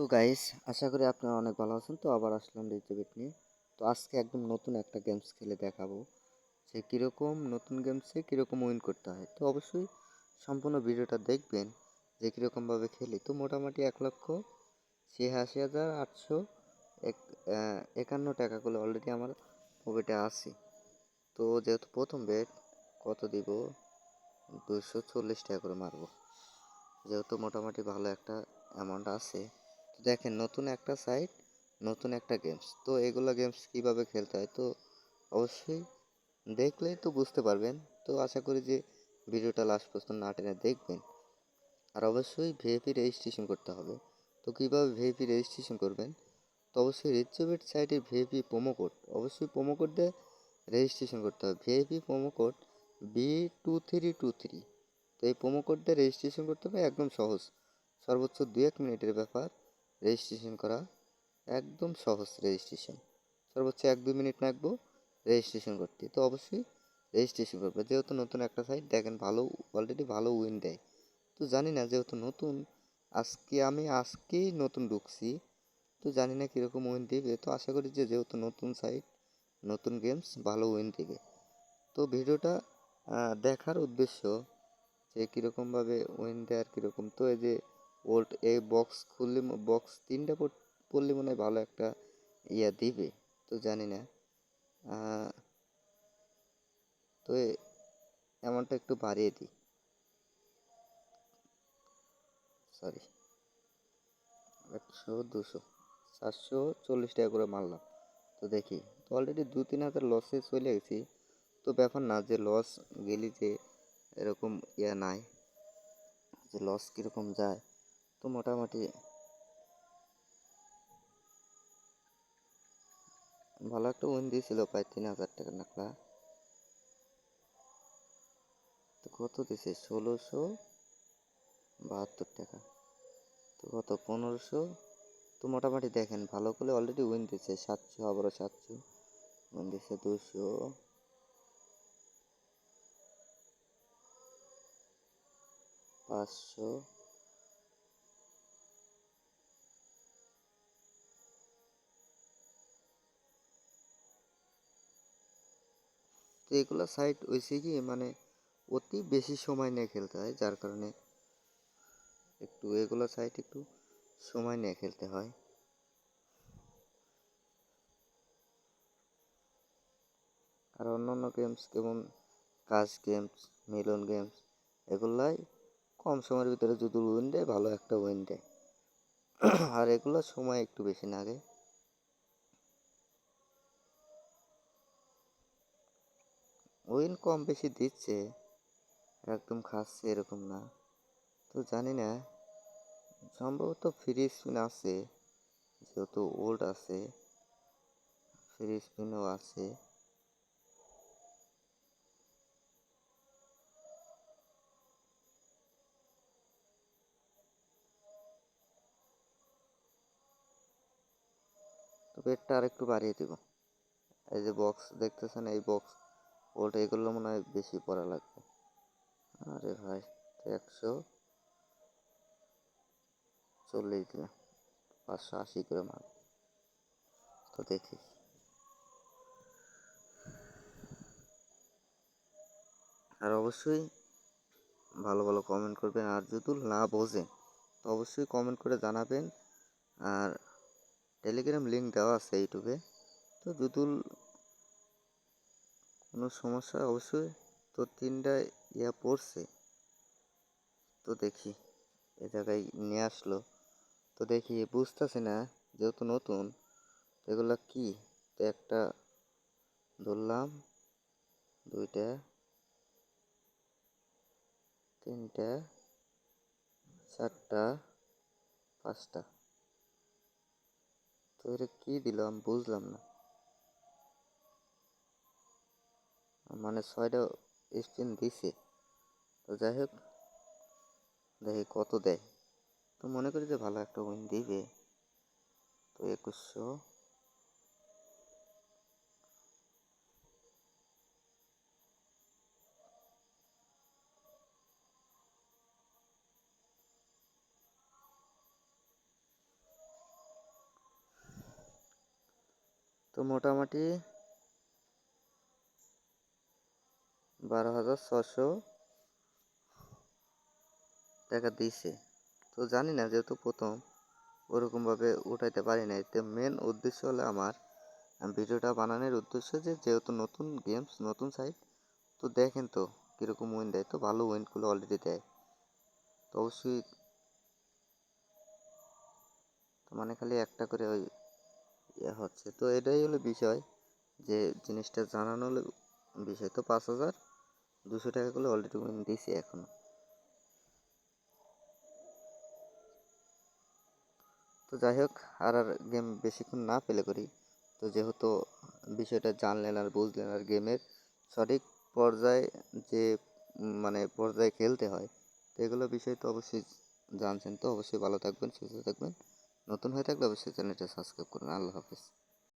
তো গাইস আশা করি আপনারা অনেক ভালো আছেন। তো আবার আসলাম রিজেবিট নিয়ে। তো আজকে একদম নতুন একটা গেমস খেলে দেখাবো। যে কীরকম নতুন গেমসে কীরকম উইন করতে হয়। তো অবশ্যই সম্পূর্ণ ভিডিওটা দেখবেন, যে কীরকমভাবে খেলি। তো মোটামুটি এক লক্ষ ছিয়াশি হাজার আটশো এক একান্ন টাকাগুলো অলরেডি আমার পকেটে আছে। তো যেহেতু প্রথম বেট কত দিব? দুশো চল্লিশ টাকা করে মারবো। যেহেতু মোটামুটি ভালো একটা অ্যামাউন্ট আছে। দেখেন, নতুন একটা সাইট নতুন একটা গেমস তো এগুলো গেমস কীভাবে খেলতে হয়? তো অবশ্যই দেখলেই তো বুঝতে পারবেন। তো আশা করি যে ভিডিওটা লাস্ট পর্যন্ত না টেনে দেখবেন। আর অবশ্যই ভিএপি রেজিস্ট্রেশন করতে হবে। তো কীভাবে ভিএপি রেজিস্ট্রেশন করবেন? তো অবশ্যই রিচোবেট সাইটের ভিএপি প্রোমো কোড অবশ্যই প্রোমো কোড দিয়ে রেজিস্ট্রেশন করতে হবে। VIP promo code B two three two three তো এই প্রোমো কোড দিয়ে রেজিস্ট্রেশন করতে হবে, একদম সহজ। সর্বোচ্চ দু এক মিনিটের ব্যাপার। রেজিস্ট্রেশন করা একদম সহজ রেজিস্ট্রেশন। সর্বোচ্চ এক দুই মিনিট লাগবো রেজিস্ট্রেশন করতে। তো অবশ্যই রেজিস্ট্রেশন করবে। যেহেতু নতুন একটা সাইট দেখেন ভালো অলরেডি ভালো উইন দেয়। তো জানি না, যেহেতু নতুন, আজকে আমি আজকেই নতুন ঢুকছি। তো জানি না কীরকম উইন দিবে। তো আশা করি যে যেহেতু নতুন সাইট নতুন গেমস ভালো উইন দিবে। তো ভিডিওটা দেখার উদ্দেশ্য যে কীরকমভাবে উইন দেয় আর কীরকম। তো এই যে ওল্ড এই বক্স খুললে বক্স তিনটা পড়লে মনে হয় ভালো একটা ইয়া দিবে, তো জানি না। তো এমনটা একটু বাড়িয়ে দিই। সরি একশো, দুশো চারশো চল্লিশ টাকা করে মারলাম। তো দেখি, তো অলরেডি দু, তিন হাজার লসে চলে গেছি। তো ব্যাপার না যে লস গেলি যে এরকম ইয়া নাই, যে লস কীরকম যায়। তো মোটামুটি ভালো একটা উইন দিয়েছিল, প্রায় তিন হাজার টাকা নাকলা। তো কত দিছে? ষোলোশো বাহাত্তর টাকা। তো কত? পনেরোশো? তো মোটামুটি দেখেন, ভালো করে অলরেডি উইন দিচ্ছে সাতশো, আবারও সাতশো উইন দিচ্ছে দুশো পাঁচশো। তো এগুলো সাইড হয়েছে কি মানে অতি বেশি সময় নিয়ে খেলতে হয়, যার কারণে একটু এগুলো সাইড একটু সময় নিয়ে খেলতে হয়। আর অন্য অন্য গেমস যেমন কাজ গেমস মিলন গেমস এগুলাই কম সময়ের ভিতরে যদি উইন দেয়, ভালো একটা উইন দেয়। আর এগুলো সময় একটু বেশি লাগে। উইন কম বেশি দিচ্ছে, একদম খাচ্ছে এরকম না। তো জানি না, সম্ভবত ফ্রি স্পিন আছে, যেহেতু ওল্ড আছে ফ্রি স্পিনও আছে। তো বেডটা আর একটু বাড়িয়ে দেব। এই যে বক্স দেখতেছেন, এই বক্স ওল্ড এগুলো মনে হয় বেশি পড়া লাগবে। আরে ভাই একশো চল্লিশ দিলাম পাঁচশো আশি করে মাল। তো দেখি। আর অবশ্যই ভালো ভালো কমেন্ট করবেন। আর যদি না বোঝেন, তো অবশ্যই কমেন্ট করে জানাবেন। আর টেলিগ্রাম লিঙ্ক দেওয়া আছে ইউটিউবে তো যদুল কোনো সমস্যা? অবশ্যই। তো তিনটা ইয়া পড়ছে। তো দেখি। এ জায়গায় নিয়ে আসলো। তো দেখি, বুঝতেছি না, যেহেতু নতুন, এগুলো কি? তো একটা ধরলাম, দুইটা, তিনটা, চারটা, পাঁচটা। তো এটা কী দিলাম বুঝলাম না। মানে ছয়টা স্পিন দিছে। তো যাই হোক, দেখি কত দেয়। তো মনে করি যে ভালো একটা উইন দিবে। তো একুশশো। তো মোটামুটি বারো হাজার ছশো টাকা দিছে। তো জানি না, যেহেতু প্রথম, ওরকমভাবে উঠাইতে পারি নাই। তো মেন উদ্দেশ্য হলো আমার ভিডিওটা বানানোর উদ্দেশ্য যে, যেহেতু নতুন গেমস নতুন সাইট তো দেখেন তো কীরকম উইন দেয়। তো ভালো উইনগুলো অলরেডি দেয়। তো অবশ্যই মানে খালি একটা করে ওই ইয়ে হচ্ছে। তো এটাই হলো বিষয়, যে জিনিসটা জানানো হলো বিষয়। তো পাঁচ হাজার দুশো টাকা করে অলরেডি উইন দিয়েছি এখনও। তো যাই হোক, আর আর গেম বেশিক্ষণ না ফেলে করি। তো যেহেতু বিষয়টা জানলেন আর বুঝলেন আর গেমের সঠিক পর্যায়ে যে মানে পর্যায়ে খেলতে হয়, তো এগুলো বিষয় তো অবশ্যই জানছেন। তো অবশ্যই ভালো থাকবেন, সুস্থ থাকবেন। নতুন হয়ে থাকলে অবশ্যই চ্যানেলটা সাবস্ক্রাইব করুন। আল্লাহ হাফিজ।